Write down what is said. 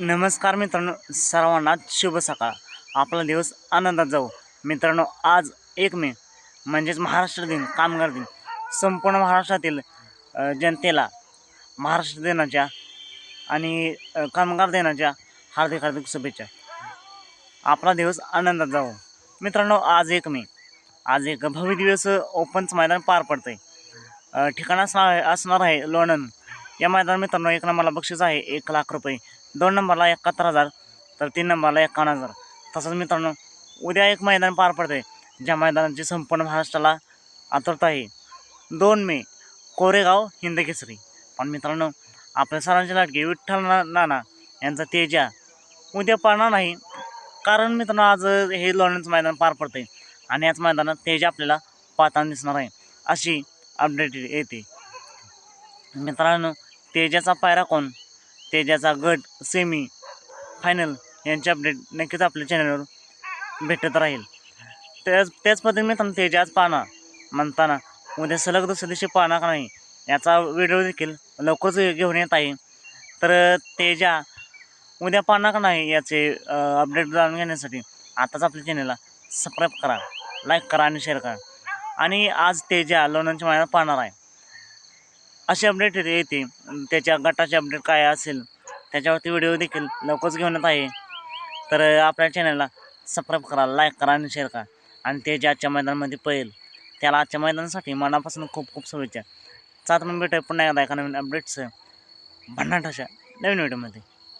नमस्कार मित्रांनो सर्वांना शुभ सकाळ. आपला दिवस आनंदात जाऊ मित्रांनो आज एक मे म्हणजेच महाराष्ट्र दिन कामगार दिन. संपूर्ण महाराष्ट्रातील जनतेला महाराष्ट्र दिनाच्या आणि कामगार दिनाच्या हार्दिक हार्दिक शुभेच्छा. आपला दिवस आनंदात जाऊ मित्रांनो आज एक मे. आज एक भव्य दिवस ओपनच मैदान पार पडतं आहे ठिकाण असणार आहे लोणंद. या मैदानात मित्रांनो एक नंबरला बक्षीस आहे एक लाख रुपये. दोन नंबरला एकाहत्तर हजार तर तीन नंबरला एकावन्न हजार. तसंच मित्रांनो उद्या एक मैदान पार पडते ज्या मैदानाची संपूर्ण महाराष्ट्राला आतुरता आहे. दोन मे कोरेगाव हिंदकेसरी पण मित्रांनो आपल्या सरांचे लाटके विठ्ठल ना नाना यांचा तेजा उद्या पाळणार नाही. कारण मित्रांनो आज हे लोणचं मैदान पार पडते आणि याच मैदानात तेजा आपल्याला पाहताना दिसणार आहे अशी अपडेट येते. मित्रांनो तेजाचा पायरा कोण? तेजाचा गट सेमी फायनल यांचे अपडेट नक्कीच आपल्या चॅनलवर भेटत राहील. त्याच त्याच पद्धतीने मित्रांनो तेजा आज पाहणार. म्हणताना उद्या सलग दुसऱ्या दिवशी पाहणार का नाही. याचा व्हिडिओ देखील लवकरच घेऊन येत आहे. तर तेजा उद्या पाहणार का नाही याचे अपडेट जाणून घेण्यासाठी आताच आपल्या चॅनलला सबस्क्राईब करा लाईक करा आणि शेअर करा. आणि आज तेजा लोणांच्या महिन्यात पाहणार आहे. अशी अपडेट येते. त्याच्या गटाचे अपडेट काय असेल त्याच्यावरती व्हिडिओ देखील लवकरच घेऊन येत आहे. तर आपल्या चॅनलला सबस्क्राईब करा लाईक करा आणि शेअर करा. आणि ते जे आजच्या मैदानामध्ये पळेल त्याला आजच्या मैदानासाठी मनापासून खूप खूप शुभेच्छा. चात मग भेटूया पुन्हा एकदा एका नवीन अपडेट्स भन्नाट अशा नवीन व्हिडिओमध्ये